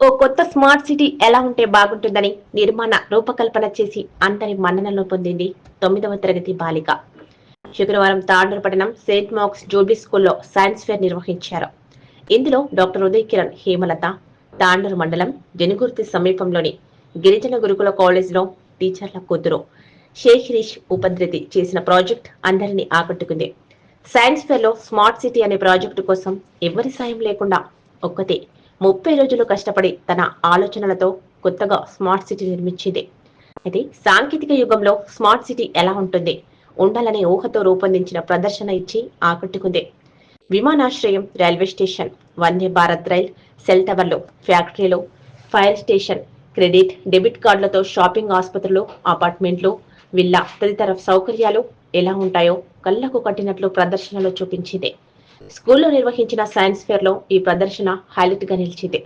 ఓ కొత్త smart city ఎలా ఉంటే బాగుంటుందని నిర్మాణ రూపకల్పన చేసి అందరి మన్ననలు పొందింది తొమ్మిదవ తరగతి బాలిక. శుక్రవారం తాండూరు పట్టణం సెయింట్ మార్క్స్ జూబ్లీ స్కూల్లో సైన్స్ ఫేర్ నిర్వహించారు. ఇందులో డాక్టర్ ఉదయ్ కిరణ్ హేమలత తాండూరు మండలం జనుగుర్తి సమీపంలోని గిరిజన గురుకుల కాలేజీలో టీచర్ల కూతురు షేక్ ఉపద్రతి చేసిన ప్రాజెక్ట్ అందరినీ ఆకట్టుకుంది. సైన్స్ ఫేర్లో స్మార్ట్ సిటీ అనే ప్రాజెక్టు కోసం ఎవరి సాయం లేకుండా ఒక్కతే. ముప్పై రోజులు కష్టపడి తన ఆలోచనలతో కొత్తగా స్మార్ట్ సిటీ నిర్మించింది. అయితే సాంకేతిక యుగంలో స్మార్ట్ సిటీ ఎలా ఉంటుంది? ఉండాలనే ఊహతో రూపొందించిన ప్రదర్శన ఇచ్చి ఆకట్టుకుంది. విమానాశ్రయం railway station Vande Bharat rail cell టవర్లు ఫ్యాక్టరీలు ఫైర్ స్టేషన్ క్రెడిట్ డెబిట్ కార్డులతో షాపింగ్ ఆసుపత్రులు అపార్ట్మెంట్లు విల్లా తదితర సౌకర్యాలు ఎలా ఉంటాయో కళ్ళకు కట్టినట్లు ప్రదర్శనలో చూపించింది. స్కూల్లో నిర్వహించిన సైన్స్ ఫేర్లో ఈ ప్రదర్శన హైలైట్గా నిలిచింది.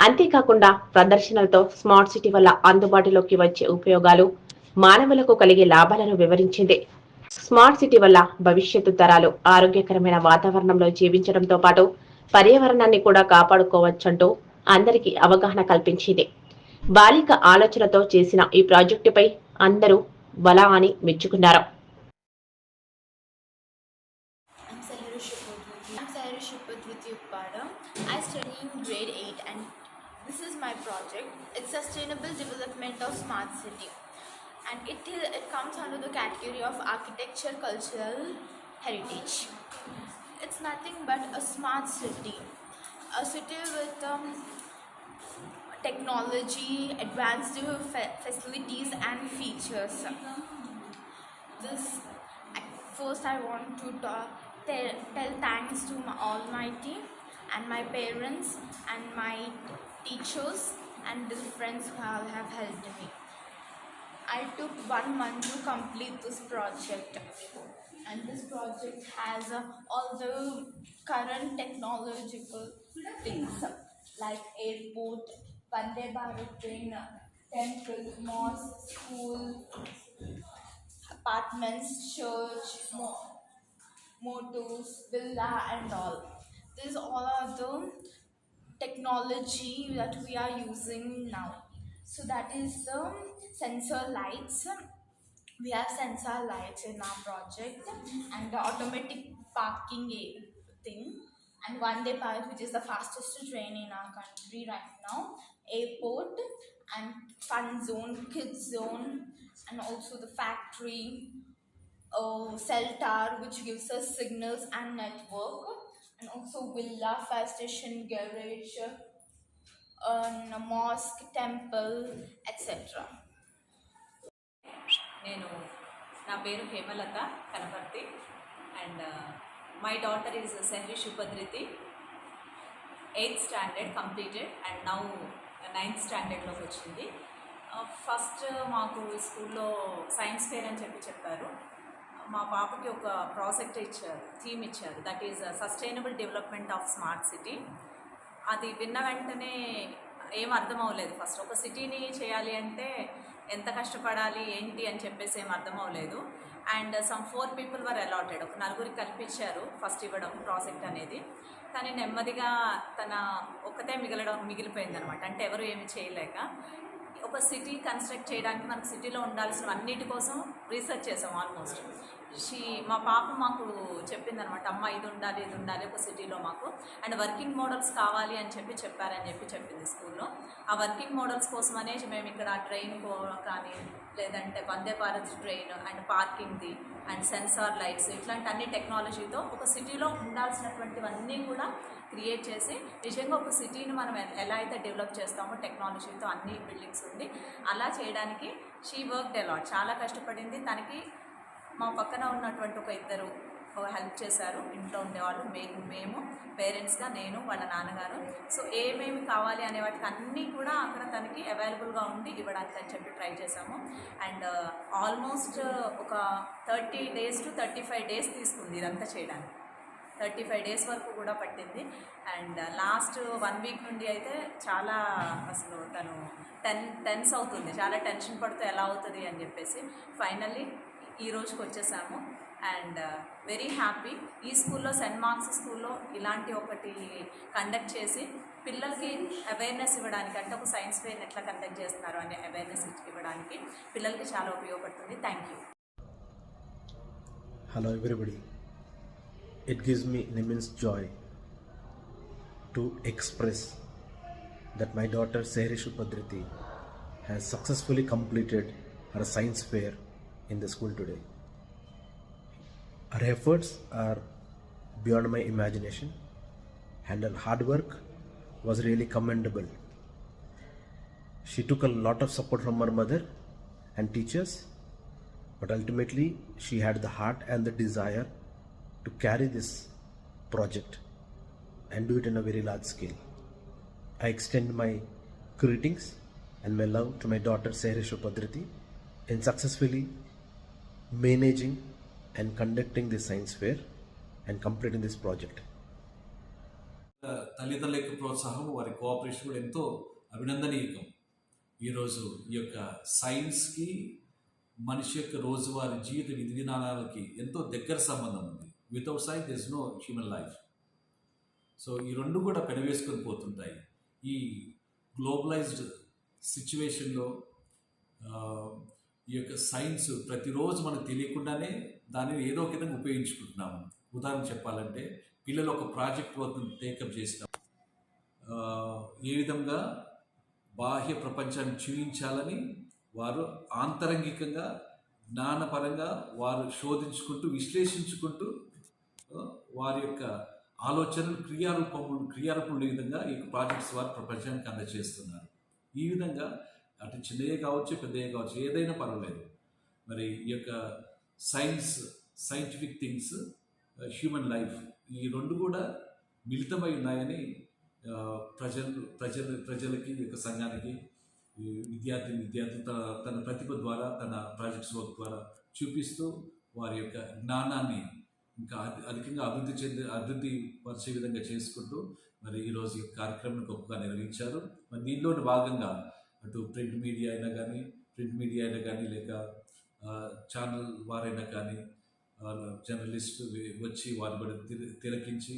అంతేకాకుండా ప్రదర్శనలతో స్మార్ట్ సిటీ వల్ల అందుబాటులోకి వచ్చే ఉపయోగాలు మానవులకు కలిగే లాభాలను వివరించింది. స్మార్ట్ సిటీ వల్ల భవిష్యత్తు తరాలు ఆరోగ్యకరమైన వాతావరణంలో జీవించడంతో పాటు పర్యావరణాన్ని కూడా కాపాడుకోవచ్చంటూ అందరికీ అవగాహన కల్పించింది. బాలిక ఆలోచనతో చేసిన ఈ ప్రాజెక్టుపై అందరూ బలా అని మెచ్చుకున్నారు. My project. It's Sustainable Development of Smart City. And it, it comes under the category of Architecture Cultural Heritage. It's nothing but a smart city. A city with um, technology, advanced fa- facilities and features this first i want to talk, tell, tell thanks to my almighty and my parents and my teachers and friends who have, helped me i took one month to complete this project and this project has uh, all the current technological things like airport Vande Bharat train, temple, mosque, school, apartments, church, mo- motors, villa, and all. These all are the technology that we are using now. So that is the sensor lights. We have sensor lights in our project and the automatic parking thing and Vande Bharat, which is the fastest train in our country right now, airport and fun zone, kids zone, and also the factory, uh, cell tower, which gives us signals and network, also villa, fire station, garage, uh, mosque, temple, etc. నేను నా పేరు Hemalatha Kanaparthi. And my daughter is Sehari Shubhadriti eighth standard completed and now ninth స్టాండర్డ్లోకి వచ్చింది. Uh, first uh, మాకు స్కూల్లో science fair అని చెప్పి చెప్పారు. మా పాపకి ఒక ప్రాజెక్ట్ ఇచ్చారు థీమ్ ఇచ్చారు. That is sustainable development of smart city అది విన్న వెంటనే ఏం అర్థం అవ్వలేదు ఫస్ట్ ఒక సిటీని చేయాలి అంటే ఎంత కష్టపడాలి ఏంటి అని చెప్పేసి ఏం అర్థం అవ్వలేదు and some four people were allotted ఒక నలుగురికి కల్పించారు ఫస్ట్ ఇవ్వడం ప్రాజెక్ట్ అనేది. కానీ నెమ్మదిగా తన ఒక్కతే మిగలడం మిగిలిపోయింది అనమాట అంటే ఎవరు ఏమి చేయలేక. ఒక సిటీ కన్స్ట్రక్ట్ చేయడానికి మనకు సిటీలో ఉండాల్సిన అన్నిటి కోసం రీసెర్చ్ చేసాం ఆల్మోస్ట్ షీ మా పాప మాకు చెప్పిందనమాట అమ్మ ఇది ఉండాలి ఇది ఉండాలి ఒక సిటీలో మాకు. అండ్ వర్కింగ్ మోడల్స్ కావాలి అని చెప్పి చెప్పారని చెప్పి చెప్పింది స్కూల్లో ఆ వర్కింగ్ మోడల్స్ కోసమనే మేము ఇక్కడ ట్రైన్ కానీ లేదంటే వందే భారత్ ట్రైన్ అండ్ పార్కింగ్ది అండ్ సెన్సార్ లైట్స్ ఇట్లాంటి అన్ని టెక్నాలజీతో ఒక సిటీలో ఉండాల్సినటువంటివన్నీ కూడా క్రియేట్ చేసి నిజంగా ఒక సిటీని మనం ఎలా అయితే డెవలప్ చేస్తామో టెక్నాలజీతో అన్ని బిల్డింగ్స్ ఉంది అలా చేయడానికి షీ వర్క్ డెలాట్ చాలా కష్టపడింది. తనకి మా పక్కన ఉన్నటువంటి ఒక ఇద్దరు హెల్ప్ చేశారు. ఇంట్లో ఉండేవాళ్ళు మేము మేము పేరెంట్స్గా నేను వాళ్ళ నాన్నగారు. సో ఏమేమి కావాలి అనే వాటికి అన్నీ కూడా అక్కడ తనకి అవైలబుల్గా ఉండి ఇవ్వడానికి అని చెప్పి ట్రై చేసాము అండ్ ఆల్మోస్ట్ ఒక thirty days to thirty five days తీసుకుంది ఇదంతా చేయడానికి. థర్టీ ఫైవ్ డేస్ వరకు కూడా పట్టింది. అండ్ లాస్ట్ వన్ వీక్ నుండి అయితే చాలా అసలు తను టెన్ టెన్స్ అవుతుంది. చాలా టెన్షన్ పడుతూ ఎలా అవుతుంది అని చెప్పేసి. ఫైనల్లీ ఈ రోజుకి వచ్చేసాము. అండ్ uh, వెరీ హ్యాపీ ఈ స్కూల్లో సెంట్ మార్క్స్ స్కూల్లో ఇలాంటి ఒకటి కండక్ట్ చేసి పిల్లలకి అవేర్నెస్ ఇవ్వడానికి అంటే ఒక సైన్స్ ఫెయిర్ ఎట్లా కండక్ట్ చేస్తున్నారు అనే అవేర్నెస్ ఇవ్వడానికి పిల్లలకి చాలా ఉపయోగపడుతుంది. Thank you hello everybody it gives me immense joy to express that my daughter Sherishu Bhadrathi has successfully completed our science fair in the school today Her efforts are beyond my imagination, and her hard work was really commendable. She took a lot of support from her mother and teachers but ultimately she had the heart and the desire to carry this project and do it in a very large scale. I extend my greetings and my love to my daughter Seherishu Padriti in successfully managing and conducting this science fair and completing this project. తల్లిదండ్రుల యొక్క ప్రోత్సాహం వారి cooperation కూడా ఎంతో అభినందనీయకం ఈరోజు ఈ యొక్క సైన్స్కి మనిషి యొక్క రోజువారి జీవిత విధి విధానాలకి ఎంతో దగ్గర సంబంధం ఉంది. Without science this no human life so ఈ రెండు కూడా పెనవేసుకొని పోతుంటాయి. ఈ గ్లోబలైజ్డ్ సిచ్యువేషన్లో ఈ యొక్క సైన్స్ ప్రతిరోజు మనకు తెలియకుండానే దానిని ఏదో ఒక విధంగా ఉపయోగించుకుంటున్నాము. ఉదాహరణ చెప్పాలంటే పిల్లలు ఒక ప్రాజెక్ట్ వర్క్ టేకప్ చేసిన ఏ విధంగా బాహ్య ప్రపంచాన్ని చూపించాలని వారు ఆంతరంగికంగా జ్ఞానపరంగా వారు శోధించుకుంటూ విశ్లేషించుకుంటూ వారి యొక్క ఆలోచనలు క్రియారూపము క్రియారూపంలో విధంగా ఈ ప్రాజెక్ట్స్ వారు ప్రపంచానికి అందజేస్తున్నారు. ఈ విధంగా అటు చిన్నయే కావచ్చు పెద్దయే కావచ్చు ఏదైనా పర్వాలేదు. మరి ఈ యొక్క science scientific things human life ఈ రెండు కూడా మిళితమై ఉన్నాయని uh, ప్రజలు ప్రజలు ప్రజలకి ఈ యొక్క సంఘానికి విద్యార్థి విద్యార్థులు తన తన ప్రతిభ ద్వారా తన ప్రాజెక్ట్స్ వర్క్ ద్వారా చూపిస్తూ వారి యొక్క జ్ఞానాన్ని ఇంకా అధికంగా అభివృద్ధి చెంది అభివృద్ధి పరిచే విధంగా చేసుకుంటూ మరి ఈరోజు ఈ కార్యక్రమం గొప్పగా నిర్వహించారు. మరి దీనిలోని భాగంగా అటు ప్రింట్ మీడియా అయినా కానీ ప్రింట్ మీడియా అయినా కానీ లేక ఛానల్ వారైనా కానీ జర్నలిస్ట్ వచ్చి వారి కూడా తిలకించి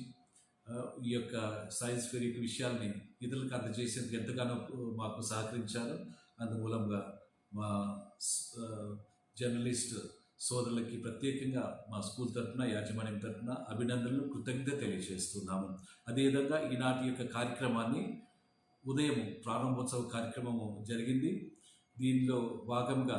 ఈ యొక్క సైన్స్ ఫెయిర్ విషయాల్ని ఇతరులకు అందజేసేందుకు ఎంతగానో మాకు సహకరించారు. అందుమూలంగా మా జర్నలిస్ట్ సోదరులకి ప్రత్యేకంగా మా స్కూల్ తరఫున యాజమాన్యం తరఫున అభినందనలు కృతజ్ఞత తెలియజేస్తున్నాము. అదేవిధంగా ఈనాటి యొక్క కార్యక్రమాన్ని ఉదయం ప్రారంభోత్సవ కార్యక్రమము జరిగింది. దీనిలో భాగంగా